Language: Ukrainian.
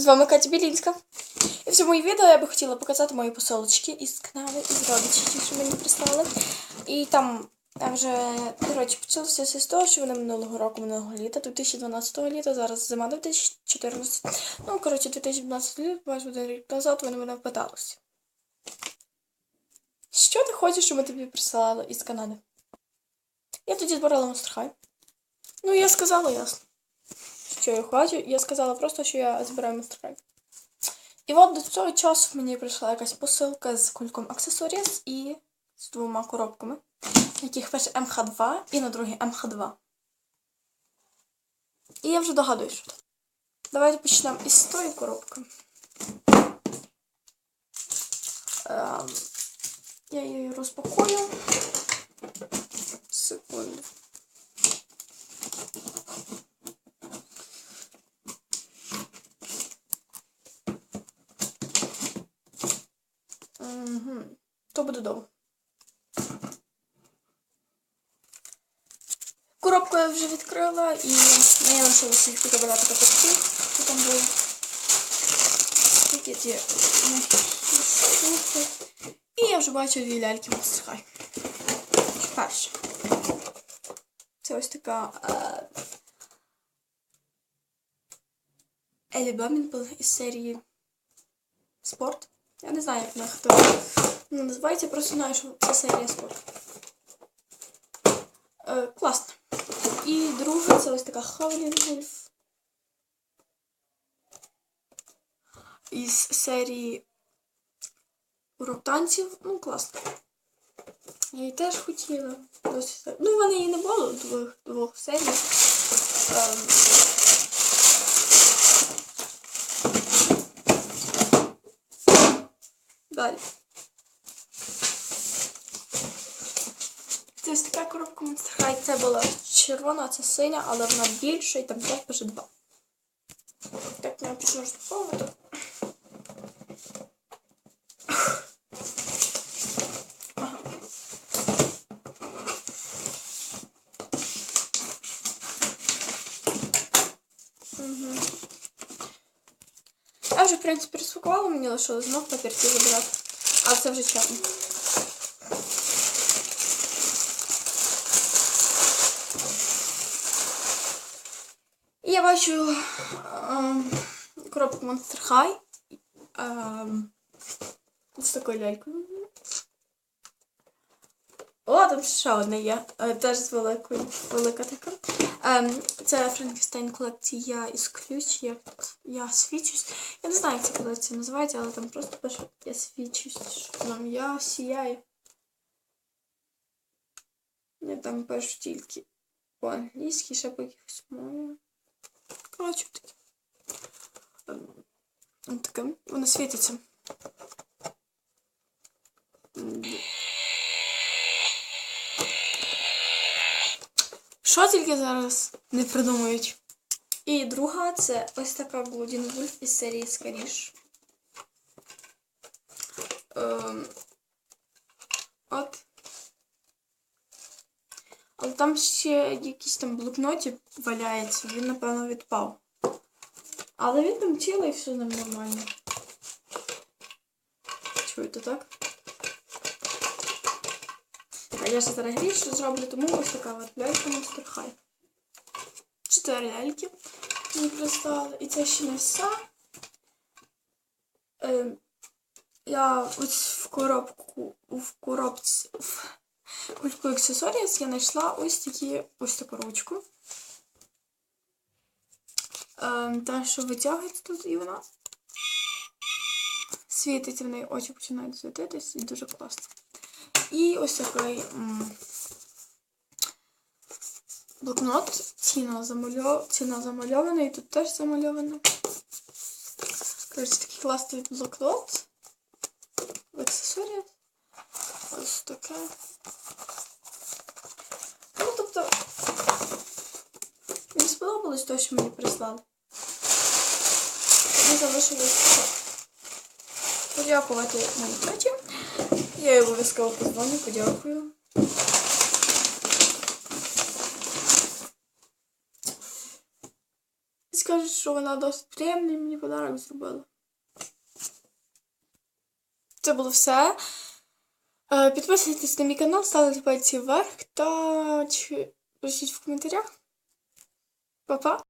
З вами Катя Білінська. І в цьому відео я би хотіла показати мої посилочки із каналу, із родичів, ті, що мені прислали. І там я вже, коротше, почалося все з того, що вони минулого року, минулого літа, 2012 літа, зараз зима 2014. Ну, коротше, 2012 літа, майже один рік назад вони мене питалися. Що ти хочеш, щоб ми тобі присилали із Канади? Я тоді збирала Monster Ну, я сказала ясно що я хочу. Я сказала просто, що я збираю Monster І от до цього часу мені прийшла якась посилка з кульком Accessories і з двома коробками, яких перше МХ2 і на другий МХ2. І я вже догадуюсь, що це. Давайте почнемо із тої коробки. Ем, я її розпакую. Секунду. То буде довго. Коробку я вже відкрила і мені лишилося тільки багато пакетів, що там були. Скільки ті. І я вже бачу дві ляльки Monster Перше. Це ось така Елі Бамінпл із серії Спорт. Я не знаю, як вона хто ну, називається, просто знаю, що це серія спорт. Е, класно. І друга це ось така Howling Із серії урок танців. Ну, класно. Я її теж хотіла. Досить. Ну, в мене її не було двох, двох серій. Ем, Далі. Це ось така коробка Monster. Це була червона, це синя, але вона більша і там 5 пише 2. Так, я почну розпаковувати. Я вже, в принципі, розпакувала, мені лишилось знов папірці забирати. Але це вже чорно. І я бачу ем, коробку Monster High. Ем, з такою лялькою. О, там ще одна є. Е, Теж з великою. Велика така. Ем, це Франкенстейн колекція із ключ. Я, я свічусь. Я не знаю, як ця колекція називається, але там просто пише я свічусь. що я сіяю. Я там пишу тільки по-англійськи, ще по якихось мовах. Таке. Ем, таке. Воно світиться. Що тільки зараз не придумають? І друга це ось така Блудін Вульф із серії Скоріш. Ем, от. Але там ще якийсь там блокноті валяється, він, напевно, відпав. Але він там цілий, все з ним нормально. Чуєте, так? А я ж зараз грішу зроблю, тому ось така от лялька Monster High. Чотири ляльки мені прислали. І це ще не все. Е, я ось в коробку, в коробці, кульку аксесоріїв я знайшла ось такі, ось таку ручку. Е, та, що витягується тут і вона світиться в неї очі починають світитись і дуже класно. І ось такий м блокнот. Ціна замальов... ціна замальована і тут теж замальована. Коротше, такий класний блокнот. В аксесуарі. Ось таке. Ну, тобто, мені сподобалось те, що мені прислали. Мені залишилось подякувати моїй таті. Я їй обов'язково позвоню, подякую. Скажуть, що вона досить приємна і мені подарок зробила. Це було все. Е, Підписуйтесь на мій канал, ставте пальці вверх та пишіть в коментарях. Dette